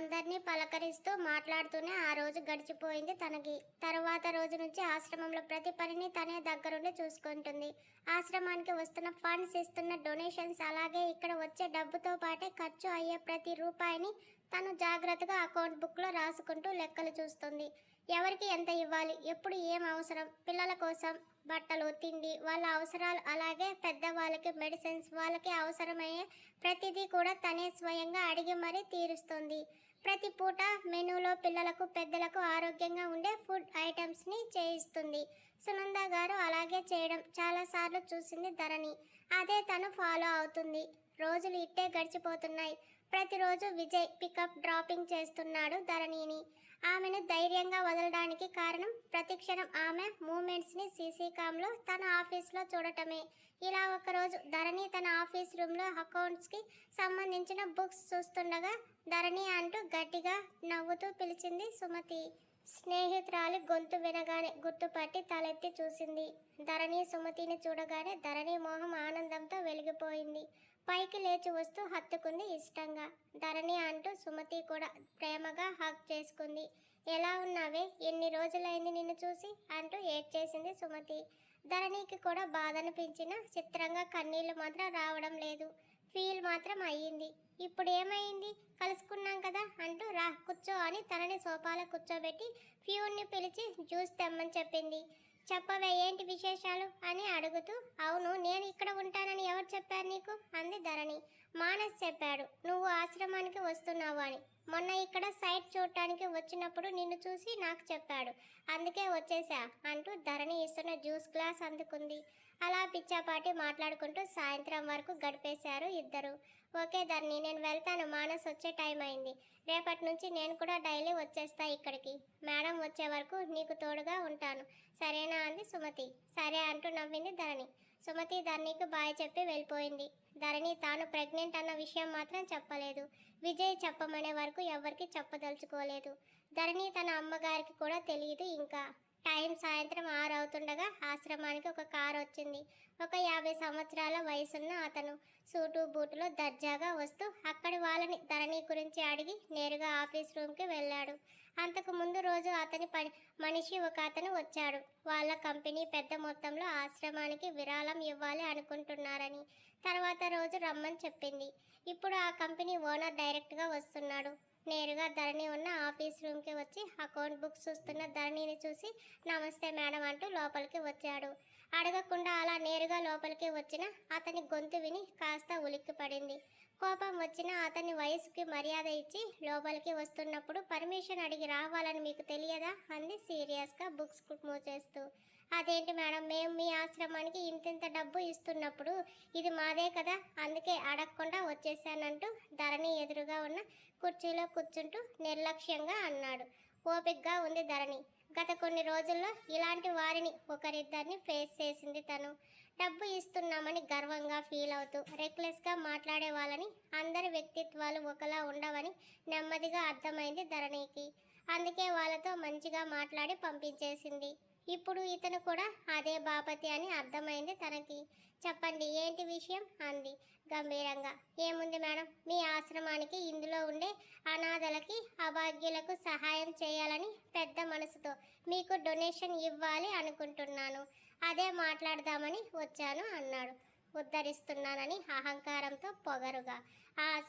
అందరినీ పలకరిస్తూ మాట్లాడుతూనే ఆ రోజు గడిచిపోయింది తనకి. తరువాత రోజు నుంచి ఆశ్రమంలో ప్రతి పనిని తనే దగ్గరుండి చూసుకుంటుంది. ఆశ్రమానికి వస్తున్న ఫండ్స్ ఇస్తున్న డొనేషన్స్ అలాగే ఇక్కడ వచ్చే డబ్బుతో పాటే ఖర్చు అయ్యే ప్రతి రూపాయిని తను జాగ్రత్తగా అకౌంట్ బుక్లో రాసుకుంటూ లెక్కలు చూస్తుంది. ఎవరికి ఎంత ఇవ్వాలి? ఎప్పుడు ఏం అవసరం? పిల్లల కోసం బట్టలు తిండి వాళ్ళ అవసరాలు అలాగే పెద్దవాళ్ళకి మెడిసిన్స్ వాళ్ళకి అవసరమయ్యే ప్రతిదీ కూడా తనే స్వయంగా అడిగి మరీ తీరుస్తుంది. ప్రతి పూట మెనూలో పిల్లలకు పెద్దలకు ఆరోగ్యంగా ఉండే ఫుడ్ ఐటమ్స్ని చేయిస్తుంది. సునంద గారు అలాగే చేయడం చాలాసార్లు చూసింది ధరణి. అదే తను ఫాలో అవుతుంది. రోజులు ఇట్టే గడిచిపోతున్నాయి. ప్రతిరోజు విజయ్ పికప్ డ్రాపింగ్ చేస్తున్నాడు ధరణిని. ఆమెను ధైర్యంగా వదలడానికి కారణం ప్రతిక్షణం ఆమె మూమెంట్స్ని సీసీ కామ్లో తన ఆఫీస్లో చూడటమే. ఇలా ఒకరోజు ధరణి తన ఆఫీస్ రూమ్లో అకౌంట్స్కి సంబంధించిన బుక్స్ చూస్తుండగా ధరణి అంటూ గట్టిగా నవ్వుతూ పిలిచింది సుమతి. స్నేహితురాలి గొంతు వినగానే గుర్తుపట్టి తలెత్తి చూసింది. ధరణి సుమతిని చూడగానే ధరణి మోహం ఆనందంతో వెలిగిపోయింది. పైకి లేచి వస్తూ హత్తుకుంది ఇష్టంగా. ధరణి అంటూ సుమతి కూడా ప్రేమగా హక్ చేసుకుంది. ఎలా ఉన్నావే? ఎన్ని రోజులైంది నిన్ను చూసి? అంటూ ఏడ్చేసింది సుమతి. ధరణికి కూడా బాధ అనిపించిన చిత్రంగా కన్నీళ్ళు మాత్రం రావడం లేదు. ఫీల్ మాత్రం అయ్యింది. ఇప్పుడు ఏమైంది? కలుసుకున్నాం కదా? అంటూ రా కూర్చో అని తనని సోఫాలో కూర్చోబెట్టి ఫ్యూన్ని పిలిచి జ్యూస్ తెమ్మని చెప్పింది. చెప్పవే ఏంటి విశేషాలు? అని అడుగుతూ అవును నేను ఇక్కడ ఉంటానని ఎవరు చెప్పారు నీకు? అంది ధరణి. మానస్ చెప్పాడు నువ్వు ఆశ్రమానికి వస్తున్నావు అని. మొన్న ఇక్కడ సైట్ చూడటానికి వచ్చినప్పుడు నిన్ను చూసి నాకు చెప్పాడు. అందుకే వచ్చేసా అంటూ ధరణి ఇస్తున్న జ్యూస్ గ్లాస్ అందుకుంది. అలా పిచ్చాపాటి మాట్లాడుకుంటూ సాయంత్రం వరకు గడిపేశారు ఇద్దరు. ఓకే ధరణి నేను వెళ్తాను. మానస్ వచ్చే టైం అయింది. రేపటి నుంచి నేను కూడా డైలీ వచ్చేస్తా ఇక్కడికి. మేడం వచ్చే వరకు నీకు తోడుగా ఉంటాను. సరేనా అంది సుమతి. సరే అంటూ నవ్వింది ధరణి. సుమతి ధరణికి బాయ్ చెప్పి వెళ్ళిపోయింది. ధరణి తాను ప్రెగ్నెంట్ అన్న విషయం మాత్రం చెప్పలేదు. విజయ్ చెప్పమనే వరకు ఎవరికి చెప్పదలుచుకోలేదు. ధరణి తన అమ్మగారికి కూడా తెలియదు ఇంకా. టైం సాయంత్రం ఆరు అవుతుండగా ఆశ్రమానికి ఒక కారు వచ్చింది. ఒక యాభై సంవత్సరాల వయసున్న అతను సూటు బూటులో దర్జాగా వస్తూ అక్కడి వాళ్ళని ధరణి గురించి అడిగి నేరుగా ఆఫీస్ రూమ్కి వెళ్ళాడు. అంతకు ముందు రోజు అతని పని మనిషి ఒక అతను వచ్చాడు. వాళ్ళ కంపెనీ పెద్ద మొత్తంలో ఆశ్రమానికి విరాళం ఇవ్వాలి అనుకుంటున్నారని. తర్వాత రోజు రమ్మని చెప్పింది. ఇప్పుడు ఆ కంపెనీ ఓనర్ డైరెక్ట్గా వస్తున్నాడు. నేరుగా ధరణి ఉన్న ఆఫీస్ రూమ్కి వచ్చి అకౌంట్ బుక్స్ చూస్తున్న ధరణిని చూసి నమస్తే మేడం అంటూ లోపలికి వచ్చాడు. అడగకుండా అలా నేరుగా లోపలికి వచ్చిన అతని గొంతు విని కాస్త ఉలిక్కి పడింది. కోపం వచ్చిన అతని వయసుకి మర్యాద ఇచ్చి లోపలికి వస్తున్నప్పుడు పర్మిషన్ అడిగి రావాలని మీకు తెలియదా? అంది సీరియస్గా బుక్స్ మూసేస్తూ. అదేంటి మేడం మేము మీ ఆశ్రమానికి ఇంతింత డబ్బు ఇస్తున్నప్పుడు ఇది మాదే కదా అందుకే అడగకుండా వచ్చేసానంటూ ధరణి ఎదురుగా ఉన్న కుర్చీలో కూర్చుంటూ నిర్లక్ష్యంగా అన్నాడు. ఓపిక్గా ఉంది ధరణి. గత కొన్ని రోజుల్లో ఇలాంటి వారిని ఒకరిద్దరిని ఫేస్ చేసింది తను. డబ్బు ఇస్తున్నామని గర్వంగా ఫీల్ అవుతూ రెక్లెస్గా మాట్లాడే వాళ్ళని అందరి వ్యక్తిత్వాలు ఒకలా ఉండవని నెమ్మదిగా అర్థమైంది ధరణికి. అందుకే వాళ్ళతో మంచిగా మాట్లాడి పంపించేసింది. ఇప్పుడు ఇతను కూడా అదే బాపతి అని అర్థమైంది తనకి. చెప్పండి ఏంటి విషయం? అంది గంభీరంగా. ఏముంది మేడం? మీ ఆశ్రమానికి ఇందులో ఉండే అనాథలకి అభాగ్యులకు సహాయం చేయాలని పెద్ద మనసుతో మీకు డొనేషన్ ఇవ్వాలి అనుకుంటున్నాను. అదే మాట్లాడదామని వచ్చాను అన్నాడు. ఉద్ధరిస్తున్నానని అహంకారంతో పొగరుగా.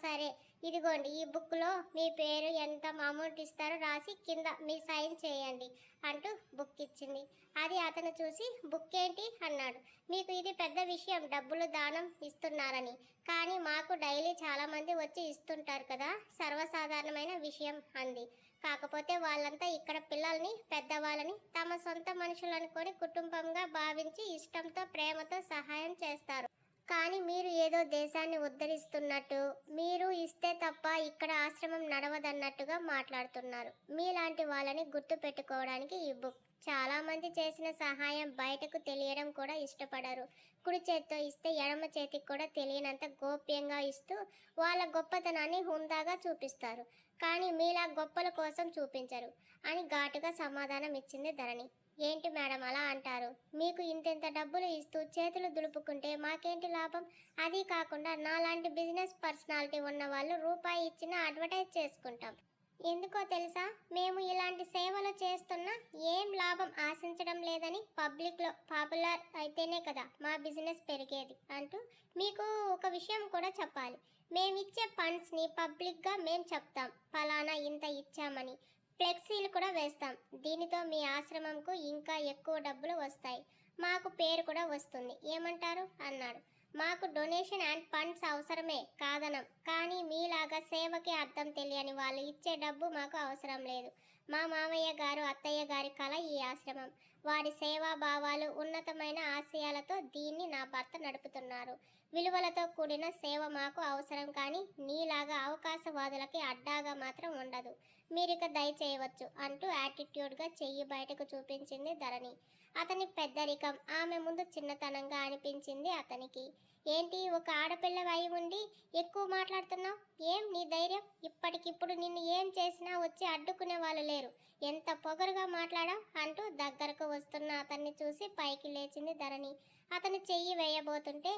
సరే. ఇదిగోండి ఈ బుక్లో మీ పేరు ఎంత అమౌంట్ ఇస్తారో రాసి కింద మీ సైన్ చేయండి అంటూ బుక్ ఇచ్చింది. అది అతను చూసి బుక్ ఏంటి? అన్నాడు. మీకు ఇది పెద్ద విషయం డబ్బులు దానం ఇస్తున్నారని. కానీ మాకు డైలీ చాలామంది వచ్చి ఇస్తుంటారు కదా సర్వసాధారణమైన విషయం అంది. కాకపోతే వాళ్ళంతా ఇక్కడ పిల్లల్ని పెద్దవాళ్ళని తమ సొంత మనుషులు అనుకొని కుటుంబంగా భావించి ఇష్టంతో ప్రేమతో సహాయం చేస్తారు. కానీ మీరు ఏదో దేశాన్ని ఉద్ధరిస్తున్నట్టు మీరు ఇస్తే తప్ప ఇక్కడ ఆశ్రమం నడవదన్నట్టుగా మాట్లాడుతున్నారు. మీలాంటి వాళ్ళని గుర్తు పెట్టుకోవడానికి ఈ బుక్. చాలా మంది చేసిన సహాయం బయటకు తెలియడం కూడా ఇష్టపడరు. కుడి చేత్తో ఇస్తే ఎడమ చేతికి కూడా తెలియనంత గోప్యంగా ఇస్తూ వాళ్ళ గొప్పతనాన్ని హుందాగా చూపిస్తారు. కానీ మీలా గొప్పల కోసం చూపించరు. అని ఘాటుగా సమాధానం ఇచ్చింది ధరణి. ఏంటి మేడం అలా అంటారు? మీకు ఇంతెంత డబ్బులు ఇస్తూ చేతులు దులుపుకుంటే మాకేంటి లాభం? అది కాకుండా నాలాంటి బిజినెస్ పర్సనాలిటీ ఉన్న వాళ్ళు రూపాయి ఇచ్చినా అడ్వర్టైజ్ చేసుకుంటాం. ఎందుకో తెలుసా? మేము ఇలాంటి సేవలు చేస్తున్నా ఏం లాభం ఆశించడం లేదని పబ్లిక్లో పాపులర్ అయితేనే కదా మా బిజినెస్ పెరిగేది అంటూ మీకు ఒక విషయం కూడా చెప్పాలి. మేమిచ్చే ఫండ్స్ని పబ్లిక్గా మేము చెప్తాం. ఫలానా ఇంత ఇచ్చామని. ఫ్లెక్సీలు కూడా వేస్తాం. దీనితో మీ ఆశ్రమంకు ఇంకా ఎక్కువ డబ్బులు వస్తాయి. మాకు పేరు కూడా వస్తుంది. ఏమంటారు? అన్నాడు. మాకు డొనేషన్ అండ్ ఫండ్స్ అవసరమే కాదనం. కానీ మీలాగా సేవకి అర్థం తెలియని వాళ్ళు ఇచ్చే డబ్బు మాకు అవసరం లేదు. మా మామయ్య గారు అత్తయ్య గారి కళ ఈ ఆశ్రమం. వారి సేవా భావాలు ఉన్నతమైన ఆశయాలతో దీన్ని నా భర్త నడుపుతున్నారు. విలువలతో కూడిన సేవ మాకు అవసరం కానీ నీ అలాగా అవకాశవాదులకి అడ్డాగా మాత్రం ఉండదు. మీరిక దయచేయవచ్చు అంటూ యాటిట్యూడ్గా చెయ్యి బయటకు చూపించింది ధరణి. అతని పెద్దరికం ఆమె ముందు చిన్నతనంగా అనిపించింది అతనికి. ఏంటి ఒక ఆడపిల్ల అయి ఉండి ఎక్కువ మాట్లాడుతున్నావు? ఏం నీ ధైర్యం? ఇప్పటికిప్పుడు నిన్ను ఏం చేసినా వచ్చి అడ్డుకునే వాళ్ళు లేరు. ఎంత పొగరుగా మాట్లాడావు? అంటూ దగ్గరకు వస్తున్న అతన్ని చూసి పైకి లేచింది ధరణి. అతను చెయ్యి వేయబోతుంటే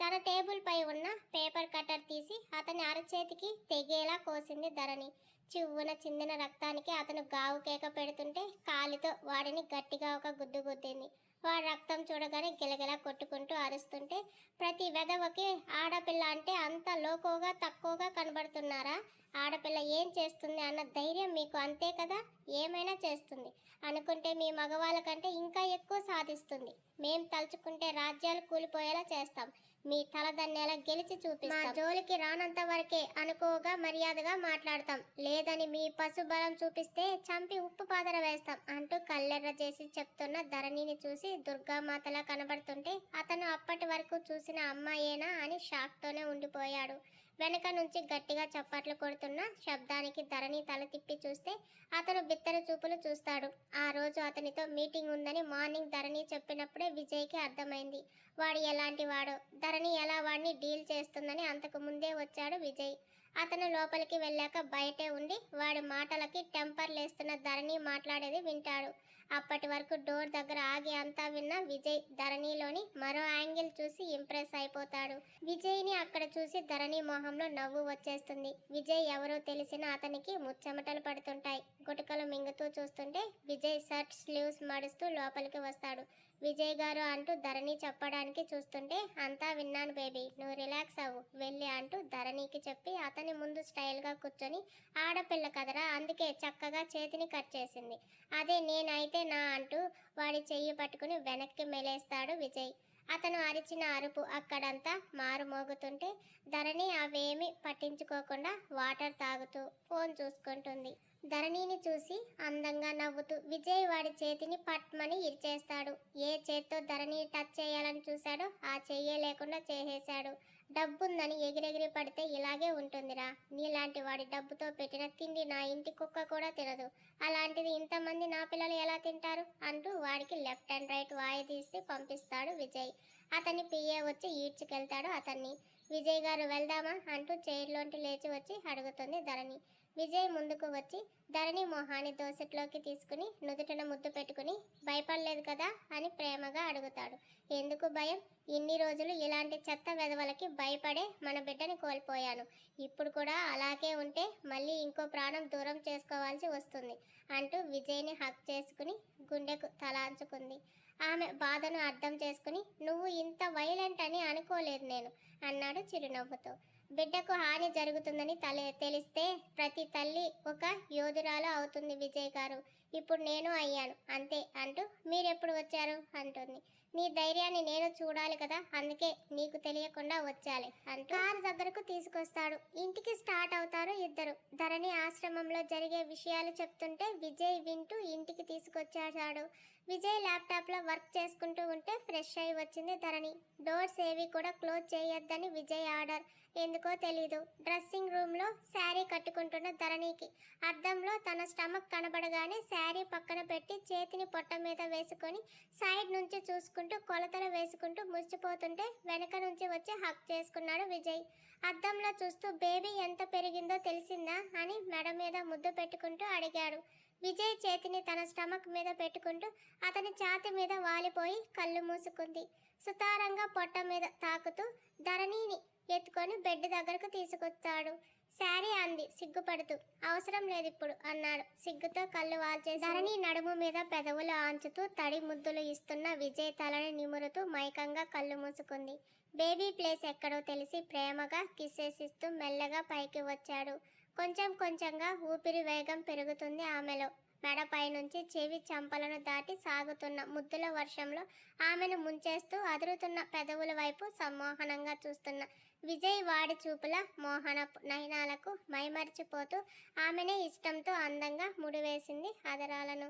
తన టేబుల్ పై ఉన్న పేపర్ కట్టర్ తీసి అతని అరచేతికి తెగేలా కోసింది ధరణి. చివ్వున చిందిన రక్తానికి అతను గావు కేక పెడుతుంటే కాలితో వాడిని గట్టిగా ఒక గుద్దు గుద్దింది. వాడు రక్తం చూడగానే గిలగిలా కొట్టుకుంటూ అరుస్తుంటే ప్రతి వెధవకి ఆడపిల్ల అంటే అంత లోకోగా తక్కువగా కనబడుతున్నారా? ఆడపిల్ల ఏం చేస్తుంది అన్న ధైర్యం మీకు అంతే కదా? ఏమైనా చేస్తుంది. అనుకుంటే మీ మగవాళ్ళ కంటే ఇంకా ఎక్కువ సాధిస్తుంది. మేం తలుచుకుంటే రాజ్యాలు కూలిపోయేలా చేస్తాం. మీ తలదన్నేలా గెలిచి చూపిస్తాం. జోలికి రానంత వరకే అనుకోగా మర్యాదగా మాట్లాడతాం. లేదని మీ పశుబలం చూపిస్తే చంపి ఉప్పు పాదర వేస్తాం అంటూ కళ్ళెర్ర చేసి చెప్తున్న ధరణిని చూసి దుర్గామాతలా కనబడుతుంటే అతను అప్పటి వరకు చూసిన అమ్మాయేనా అని షాక్తోనే ఉండిపోయాడు. వెనక నుంచి గట్టిగా చప్పట్లు కొడుతున్న శబ్దానికి ధరణి తల తిప్పి చూస్తే అతను బిత్తర చూపులు చూస్తాడు. ఆ రోజు అతనితో మీటింగ్ ఉందని మార్నింగ్ ధరణి చెప్పినప్పుడే విజయ్కి అర్థమైంది. వాడు ఎలాంటి వాడో ధరణి ఎలా వాడిని డీల్ చేస్తుందని అంతకు ముందే వచ్చాడు విజయ్. అతను లోపలికి వెళ్ళాక బయటే ఉండి వాడి మాటలకి టెంపర్ లేస్తున్న ధరణి మాట్లాడేది వింటాడు. అప్పటి వరకు డోర్ దగ్గర ఆగి అంతా విన్న విజయ్ ధరణిలోని మరో యాంగిల్ చూసి ఇంప్రెస్ అయిపోతాడు. విజయ్ని అక్కడ చూసి ధరణి మొహంలో నవ్వు వచ్చేస్తుంది. విజయ్ ఎవరో తెలిసిన అతనికి ముచ్చెమటలు పడుతుంటాయి. గుటకలు మింగుతూ చూస్తుంటే విజయ్ షర్ట్ స్లీవ్స్ మడుస్తూ లోపలికి వస్తాడు. విజయ్ గారు అంటూ ధరణి చెప్పడానికి చూస్తుంటే అంతా విన్నాను బేబీ నువ్వు రిలాక్స్ అవ్వు వెళ్ళి అంటూ ధరణికి చెప్పి అతని ముందు స్టైల్గా కూర్చొని ఆడపిల్ల కదరా అందుకే చక్కగా చేతిని కట్ చేసింది. అదే నేనైతే నా అంటూ వాడి చెయ్యి పట్టుకుని వెనక్కి మెలేస్తాడు విజయ్. అతను అరిచిన అరుపు అక్కడంతా మారుమోగుతుంటే ధరణి అవేమి పట్టించుకోకుండా వాటర్ తాగుతూ ఫోన్ చూసుకుంటుంది. ధరణిని చూసి అందంగా నవ్వుతూ విజయ్ వాడి చేతిని పట్మని ఇరిచేస్తాడు. ఏ చేత్తో ధరణి టచ్ చేయాలని చూశాడో ఆ చెయ్యే లేకుండా చేసేశాడు. డబ్బుందని ఎగిరెగిరి పడితే ఇలాగే ఉంటుందిరా. నీలాంటి వాడి డబ్బుతో పెట్టిన తిండి నా ఇంటి కుక్క కూడా తినదు. అలాంటిది ఇంతమంది నా పిల్లలు ఎలా తింటారు? అంటూ వాడికి లెఫ్ట్ అండ్ రైట్ వాయి తీసి పంపిస్తాడు విజయ్. అతని పిఏ వచ్చి ఈడ్చుకెళ్తాడు అతన్ని. విజయ్ గారు వెళ్దామా? అంటూ చైర్లోంటి లేచి వచ్చి అడుగుతుంది ధరణి. విజయ్ ముందుకు వచ్చి ధరణి మొహాన్ని దోసెట్లోకి తీసుకుని నుదుటన ముద్దు పెట్టుకుని భయపడలేదు కదా? అని ప్రేమగా అడుగుతాడు. ఎందుకు భయం? ఇన్ని రోజులు ఇలాంటి చెత్త వెధవలకి భయపడే మన బిడ్డని కోల్పోయాను. ఇప్పుడు కూడా అలాగే ఉంటే మళ్ళీ ఇంకో ప్రాణం దూరం చేసుకోవాల్సి వస్తుంది అంటూ విజయ్ని హక్ చేసుకుని గుండెకు తలాంచుకుంది. ఆమె బాధను అర్థం చేసుకుని నువ్వు ఇంత వైలెంట్ అని అనుకోలేదు నేను అన్నాడు చిరునవ్వుతో. బిడ్డకు హాని జరుగుతుందని తలే తెలిస్తే ప్రతి తల్లి ఒక యోధురాలు అవుతుంది విజయ్ గారు. ఇప్పుడు నేను అయ్యాను అంతే అంటూ మీరెప్పుడు వచ్చారు? అంటుంది. నీ ధైర్యాన్ని నేను చూడాలి కదా అందుకే నీకు తెలియకుండా వచ్చాలి అంటూ కారు దగ్గరకు తీసుకొస్తాడు. ఇంటికి స్టార్ట్ అవుతారు ఇద్దరు. ధరణి ఆశ్రమంలో జరిగే విషయాలు చెప్తుంటే విజయ్ వింటూ ఇంటికి తీసుకొచ్చేశాడు. విజయ్ ల్యాప్టాప్లో వర్క్ చేసుకుంటూ ఉంటే ఫ్రెష్ అయి వచ్చింది ధరణి. డోర్స్ ఏవి కూడా క్లోజ్ చేయొద్దని విజయ్ ఆర్డర్ ఎందుకో తెలీదు. డ్రెస్సింగ్ రూమ్లో శారీ కట్టుకుంటున్న ధరణికి. అద్దంలో తన స్టమక్ కనబడగానే శారీ పక్కన పెట్టి చేతిని పొట్ట మీద వేసుకొని సైడ్ నుంచి చూసుకుంటూ కొలతలు వేసుకుంటూ మురిసిపోతుంటే వెనక నుంచి వచ్చి హక్ చేసుకున్నాడు విజయ్. అద్దంలో చూస్తూ బేబీ ఎంత పెరిగిందో తెలిసిందా? అని మెడ మీద ముద్దు పెట్టుకుంటూ అడిగాడు. విజయ్ చేతిని తన స్టమక్ మీద పెట్టుకుంటూ అతని ఛాతి మీద వాలిపోయి కళ్ళు మూసుకుంది. సుతారంగా పొట్ట మీద తాకుతూ ధరణిని ఎత్తుకొని బెడ్ దగ్గరకు తీసుకొస్తాడు. శారీ అంది. సిగ్గుపడుతూ. అవసరం లేదు ఇప్పుడు అన్నాడు. సిగ్గుతో కళ్ళు వాల్చేసి ధరణి నడుము మీద పెదవులు ఆంచుతూ తడి ముద్దులు ఇస్తున్న విజయ్ తలని నిమురుతూ మైకంగా కళ్ళు మూసుకుంది. బేబీ ప్లేస్ ఎక్కడో తెలిసి ప్రేమగా కిసేసిస్తూ మెల్లగా పైకి వచ్చాడు. కొంచెం కొంచెంగా ఊపిరి వేగం పెరుగుతుంది ఆమెలో. మెడపై నుంచి చెవి చంపలను దాటి సాగుతున్న ముద్దుల వర్షంలో ఆమెను ముంచేస్తూ అదురుతున్న పెదవుల వైపు సమ్మోహనంగా చూస్తున్న విజయ్ వాడి చూపుల మోహన నయనాలకు మైమరిచిపోతూ ఆమెనే ఇష్టంతో అందంగా ముడివేసింది అదరాలను.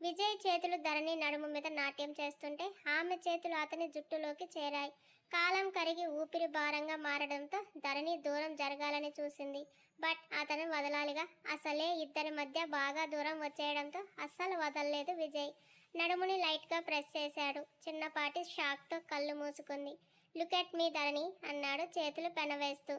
విజయ్ చేతులు ధరణి నడుము మీద నాట్యం చేస్తుంటే ఆమె చేతులు అతని జుట్టులోకి చేరాయి. కాలం కరిగి ఊపిరి భారంగా మారడంతో ధరణి దూరం జరగాలని చూసింది. బట్ అతను వదలాలిగా. అసలే ఇద్దరి మధ్య బాగా దూరం వచ్చేయడంతో అస్సలు వదలలేదు విజయ్. నడుముని లైట్గా ప్రెస్ చేశాడు. చిన్నపాటి షాక్తో కళ్ళు మూసుకుంది. లుక్ అట్ మీ ధరణి అన్నాడు చేతులు పెనవేస్తూ.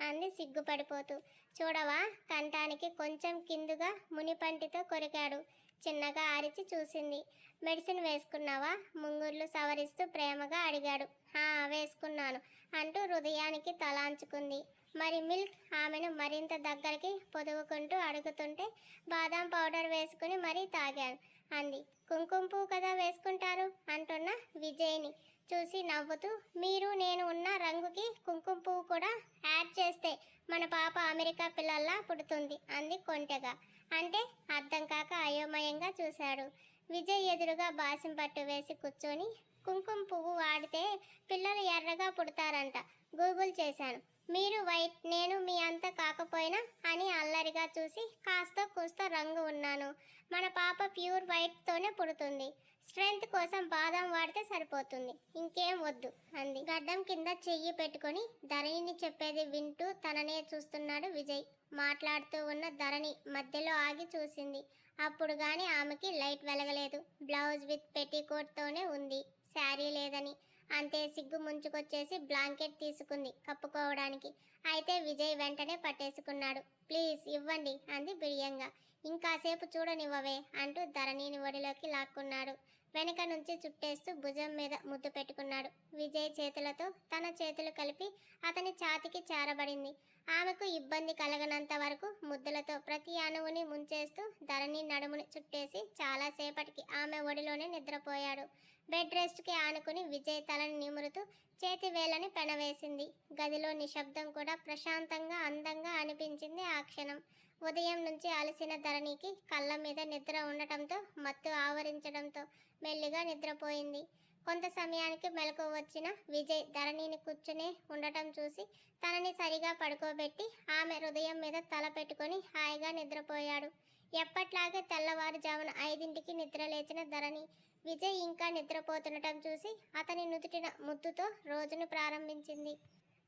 అంది సిగ్గుపడిపోతూ. చూడవా కంఠానికి కొంచెం కిందుగా మునిపంటితో కొరికాడు. చిన్నగా అరిచి చూసింది. మెడిసిన్ వేసుకున్నావా? ముంగుర్లు సవరిస్తూ ప్రేమగా అడిగాడు. "హా, వేసుకున్నాను అంటూ హృదయానికి తలాంచుకుంది. మరి మిల్క్? ఆమెను మరింత దగ్గరికి పొదువుకుంటూ అడుగుతుంటే బాదం పౌడర్ వేసుకుని మరీ తాగాను అంది. కుంకుమ పువ్వు కదా వేసుకుంటారు? అంటున్న విజయ్ని. చూసి నవ్వుతూ మీరు నేను ఉన్న రంగుకి కుంకుమ పువ్వు కూడా యాడ్ చేస్తే మన పాప అమెరికా పిల్లల్లా పుడుతుంది అంది కొంటెగా. అంటే అర్థం కాక అయోమయంగా చూశాడు. విజయ్ ఎదురుగా బాసిం పట్టు వేసి కూర్చొని కుంకుమ పువ్వు వాడితే పిల్లలు ఎర్రగా పుడతారంట. గూగుల్ చేశాను. మీరు వైట్ నేను మీ అంత కాకపోయినా అని అల్లరిగా చూసి కాస్త కూస్త రంగు ఉన్నాను. మన పాప ప్యూర్ వైట్తోనే పుడుతుంది. స్ట్రెంగ్త్ కోసం బాదం వాడితే సరిపోతుంది. ఇంకేం వద్దు అంది. గడ్డం కింద చెయ్యి పెట్టుకుని ధరణిని చెప్పేది వింటూ తననే చూస్తున్నాడు విజయ్. మాట్లాడుతూ ఉన్న ధరణి మధ్యలో ఆగి చూసింది. అప్పుడు గాని ఆమెకి లైట్ వెలగలేదు. బ్లౌజ్ విత్ పెట్టికోట్తోనే ఉంది. శారీ లేదని. అంతే సిగ్గు ముంచుకొచ్చేసి బ్లాంకెట్ తీసుకుంది కప్పుకోవడానికి. అయితే విజయ్ వెంటనే పట్టేసుకున్నాడు. ప్లీజ్ ఇవ్వండి అంది బిడియంగా ఇంకాసేపు చూడనివ్వవే అంటూ ధరణిని ఒడిలోకి లాక్కున్నాడు. వెనక నుంచి చుట్టేస్తూ భుజం మీద ముద్దు పెట్టుకున్నాడు. విజయ్ చేతులతో తన చేతులు కలిపి అతని ఛాతికి చేరబడింది. ఆమెకు ఇబ్బంది కలగనంత వరకు ముద్దులతో ప్రతి అణువుని ముంచేస్తూ ధరణి నడుముని చుట్టేసి చాలాసేపటికి ఆమె ఒడిలోనే నిద్రపోయాడు. బెడ్ రెస్ట్కి ఆనుకుని విజయ్ తలని నిమురుతూ చేతి వేలని పెనవేసింది. గదిలో నిశ్శబ్దం కూడా ప్రశాంతంగా అందంగా అనిపించింది ఆ క్షణం. ఉదయం నుంచి అలసిన ధరణికి కళ్ళ మీద నిద్ర ఉండటంతో మత్తు ఆవరించడంతో మెల్లిగా నిద్రపోయింది. కొంత సమయానికి మెలకు వచ్చిన విజయ్ ధరణిని కూర్చునే ఉండటం చూసి తనని సరిగా పడుకోబెట్టి ఆమె హృదయం మీద తల పెట్టుకొని హాయిగా నిద్రపోయాడు. ఎప్పట్లాగే తెల్లవారుజామున ఐదింటికి నిద్ర లేచిన ధరణి విజయ్ ఇంకా నిద్రపోతుండటం చూసి అతని నుదుటిన ముద్దుతో రోజును ప్రారంభించింది.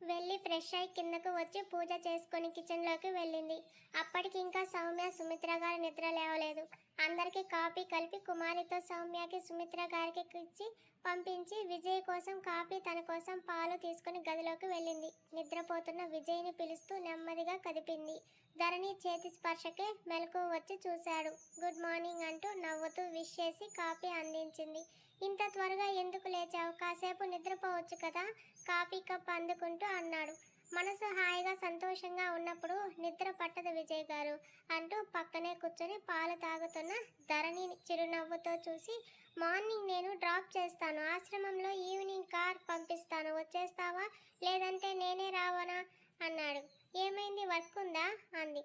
వెళ్ళి ఫ్రెష్ అయి కిందకు వచ్చి పూజ చేసుకొని కిచెన్లోకి వెళ్ళింది. అప్పటికి ఇంకా సౌమ్య సుమిత్ర గారి నిద్ర లేవలేదు. అందరికీ కాఫీ కలిపి కుమారితో సౌమ్యకి సుమిత్ర గారికి ఇచ్చి పంపించి విజయ్ కోసం కాఫీ తన కోసం పాలు తీసుకుని గదిలోకి వెళ్ళింది. నిద్రపోతున్న విజయ్ని పిలుస్తూ నెమ్మదిగా కదిపింది. ధరణి చేతి స్పర్శకే మెలకు వచ్చి చూశాడు. గుడ్ మార్నింగ్ అంటూ నవ్వుతూ విష్ చేసి కాఫీ అందించింది. ఇంత త్వరగా ఎందుకు లేచావు? కాసేపు నిద్రపోవచ్చు కదా? కాఫీ కప్ అందుకుంటూ అన్నాడు. మనసు హాయిగా సంతోషంగా ఉన్నప్పుడు నిద్ర పట్టదు విజయ్ గారు అంటూ పక్కనే కూర్చొని పాలు తాగుతున్న ధరణిని చిరునవ్వుతో చూసి మార్నింగ్ నేను డ్రాప్ చేస్తాను. ఆశ్రమంలో ఈవినింగ్ కార్ పంపిస్తాను. వచ్చేస్తావా? లేదంటే నేనే రావనా? అన్నాడు. ఏమైంది? వర్క్ ఉందా? అంది.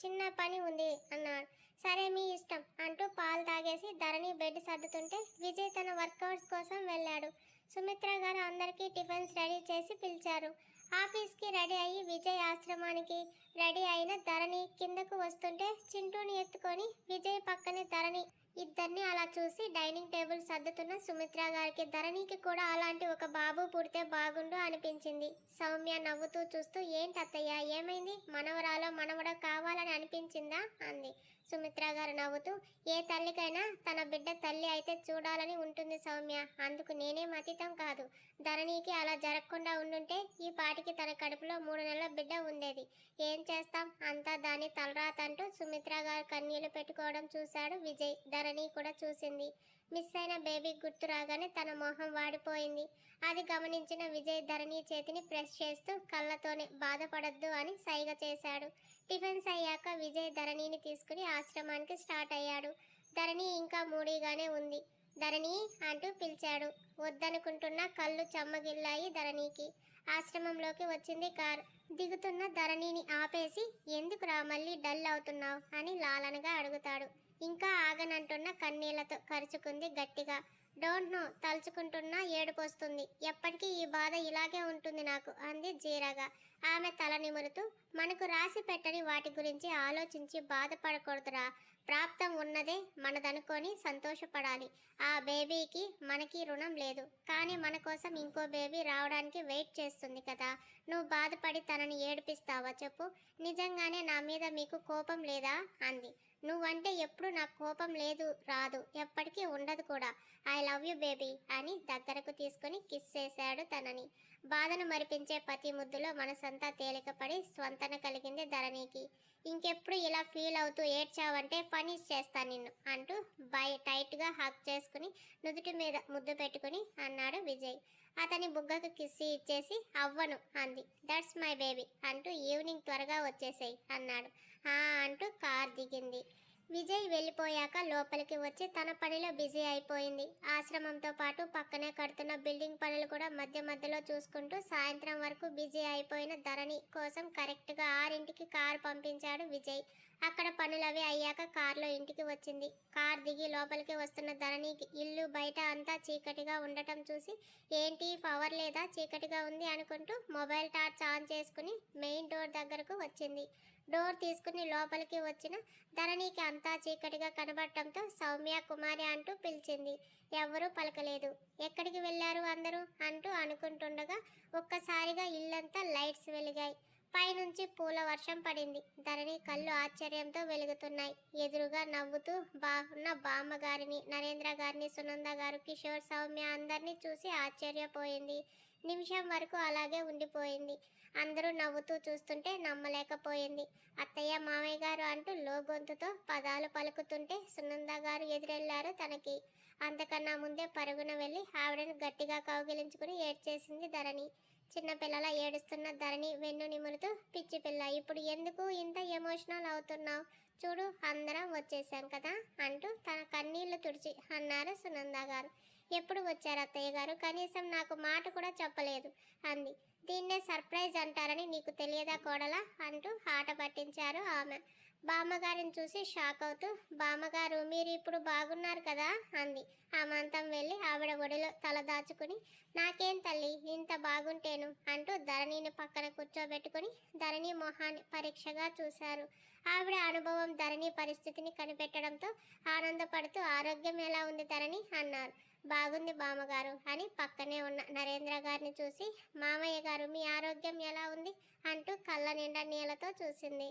చిన్న పని ఉంది అన్నాడు. సరే మీ ఇష్టం అంటూ పాలు తాగేసి ధరణి బెడ్ సర్దుతుంటే విజయ్ తన వర్కౌట్స్ కోసం వెళ్ళాడు. సుమిత్ర గారు అందరికీ టిఫిన్స్ రెడీ చేసి పిలిచారు. ఆఫీస్కి రెడీ అయ్యి విజయ్ ఆశ్రమానికి రెడీ అయిన ధరణి కిందకు వస్తుంటే చింటూని ఎత్తుకొని విజయ్ పక్కనే ధరణి ఇద్దరిని అలా చూసి డైనింగ్ టేబుల్ సర్దుతున్న సుమిత్ర గారికి ధరణికి కూడా అలాంటి ఒక బాబు పుడితే బాగుండు అనిపించింది. సౌమ్య నవ్వుతూ చూస్తూ ఏంటి అత్తయ్య ఏమైంది? మనవరాలో మనవడ కావాలని అనిపించిందా? అంది. సుమిత్ర గారు నవ్వుతూ ఏ తల్లికైనా తన బిడ్డ తల్లి అయితే చూడాలని ఉంటుంది సౌమ్య. అందుకు నేనేం అతీతం కాదు. ధరణికి అలా జరగకుండా ఉండుంటే ఈ పాటికి తన కడుపులో మూడు నెలల బిడ్డ ఉండేది. ఏం చేస్తాం? అంతా దాని తలరాతంటూ సుమిత్ర గారు కన్నీళ్ళు పెట్టుకోవడం చూశాడు విజయ్. ధరణి కూడా చూసింది. మిస్ అయిన బేబీ గుర్తు రాగానే తన మొహం వాడిపోయింది. అది గమనించిన విజయ్ ధరణి చేతిని ప్రెస్ చేస్తూ కళ్ళతోనే బాధపడద్దు అని సైగ చేశాడు. టిఫిన్స్ అయ్యాక విజయ్ ధరణిని తీసుకుని ఆశ్రమానికి స్టార్ట్ అయ్యాడు. ధరణి ఇంకా మూడీగానే ఉంది. ధరణి అంటూ పిలిచాడు. వద్దనుకుంటున్న కళ్ళు చెమ్మగిల్లాయి ధరణికి. ఆశ్రమంలోకి వచ్చింది కార్. దిగుతున్న ధరణిని ఆపేసి ఎందుకురా మళ్ళీ డల్ అవుతున్నావు? అని లాలనగా అడుగుతాడు. ఇంకా ఆగనంటున్న కన్నీళ్ళతో కరుచుకుంది గట్టిగా. డోంట్ నో తలుచుకుంటున్నా ఏడుపు వస్తుంది ఎప్పటికీ ఈ బాధ ఇలాగే ఉంటుంది నాకు అంది జీరాగా. ఆమె తల నిమురుతూ మనకు రాసి పెట్టని వాటి గురించి ఆలోచించి బాధపడకూడదురా. ప్రాప్తం ఉన్నదే మనదనుకొని సంతోషపడాలి. ఆ బేబీకి మనకి రుణం లేదు. కానీ మన కోసం ఇంకో బేబీ రావడానికి వెయిట్ చేస్తుంది కదా. నువ్వు బాధపడి తనని ఏడిపిస్తావా చెప్పు. నిజంగానే నా మీద మీకు కోపం లేదా? అంది. నువ్వంటే ఎప్పుడు నాకు కోపం లేదు రాదు ఎప్పటికీ ఉండదు కూడా. ఐ లవ్ యూ బేబీ అని దగ్గరకు తీసుకుని కిస్ చేశాడు తనని. బాధను మరిపించే పతి ముద్దులో మనసంతా తేలికపడి స్వంతన కలిగింది ధరణికి. ఇంకెప్పుడు ఇలా ఫీల్ అవుతూ ఏడ్చావంటే పనిష్ చేస్తా నిన్ను అంటూ బై టైట్గా హక్ చేసుకుని నుదుటి మీద ముద్దు పెట్టుకుని అన్నాడు విజయ్. అతని బుగ్గకు కిస్సి ఇచ్చేసి అవ్వను అంది. దట్స్ మై బేబీ అంటూ ఈవినింగ్ త్వరగా వచ్చేసేయి అన్నాడు. అంటూ కార్ దిగింది. విజయ్ వెళ్ళిపోయాక లోపలికి వచ్చి తన పనిలో బిజీ అయిపోయింది. ఆశ్రమంతో పాటు పక్కనే కడుతున్న బిల్డింగ్ పనులు కూడా మధ్య మధ్యలో చూసుకుంటూ సాయంత్రం వరకు బిజీ అయిపోయిన ధరణి కోసం కరెక్ట్గా ఆరింటికి కారు పంపించాడు విజయ్. అక్కడ పనులవి అయ్యాక కారులో ఇంటికి వచ్చింది. కార్ దిగి లోపలికి వస్తున్న ధరణికి ఇల్లు బయట అంతా చీకటిగా ఉండటం చూసి ఏంటి పవర్ లేదా? చీకటిగా ఉంది అనుకుంటూ మొబైల్ టార్చ్ ఆన్ చేసుకుని మెయిన్ డోర్ దగ్గరకు వచ్చింది. డోర్ తీసుకుని లోపలికి వచ్చిన ధరణికి అంతా చీకటిగా కనబడటంతో సౌమ్య కుమారి అంటూ పిలిచింది. ఎవ్వరూ పలకలేదు. ఎక్కడికి వెళ్ళారు అందరూ? అంటూ అనుకుంటుండగా ఒక్కసారిగా ఇల్లంతా లైట్స్ వెలిగాయి. పైనుంచి పూల వర్షం పడింది. ధరణి కళ్ళు ఆశ్చర్యంతో వెలుగుతున్నాయి. ఎదురుగా నవ్వుతూ బాగున్న బామ్మ గారిని నరేంద్ర గారిని సునంద గారు కిషోర్ సౌమ్య అందరినీ చూసి ఆశ్చర్యపోయింది. నిమిషం వరకు అలాగే ఉండిపోయింది. అందరూ నవ్వుతూ చూస్తుంటే నమ్మలేకపోయింది. అత్తయ్య మామయ్య గారు అంటూ లోగొంతుతో పదాలు పలుకుతుంటే సునంద గారు ఎదురెళ్ళారు తనకి. అంతకన్నా ముందే పరుగున వెళ్ళి ఆవిడను గట్టిగా కౌగిలించుకుని ఏడ్చేసింది ధరణి. చిన్నపిల్లల ఏడుస్తున్న ధరణి వెన్ను నిమురుతూ పిచ్చి పిల్ల ఇప్పుడు ఎందుకు ఇంత ఎమోషనల్ అవుతున్నావు? చూడు అందరం వచ్చేసాం కదా అంటూ తన కన్నీళ్ళు తుడిచి అన్నారు సునంద గారు. ఎప్పుడు వచ్చారు అత్తయ్య గారు? కనీసం నాకు మాట కూడా చెప్పలేదు అంది. దీన్నే సర్ప్రైజ్ అంటారని నీకు తెలియదా కోడలా? అంటూ ఆట పట్టించారు ఆమె. బామ్మగారిని చూసి షాక్ అవుతూ బామ్మగారు మీరు ఇప్పుడు బాగున్నారు కదా? అంది. ఆ మంతం వెళ్ళి ఆవిడ ఒడిలో తల దాచుకుని నాకేం తల్లి ఇంత బాగుంటేను? అంటూ ధరణిని పక్కన కూర్చోబెట్టుకుని ధరణి మొహాన్ని పరీక్షగా చూశారు. ఆవిడ అనుభవం ధరణి పరిస్థితిని కనిపెట్టడంతో ఆనందపడుతూ ఆరోగ్యం ఎలా ఉంది ధరణి? అన్నారు. బాగుంది బామ్మగారు అని పక్కనే ఉన్న నరేంద్ర గారిని చూసి మామయ్య గారు మీ ఆరోగ్యం ఎలా ఉంది? అంటూ కళ్ళ నిండా నీళ్ళతో చూసింది.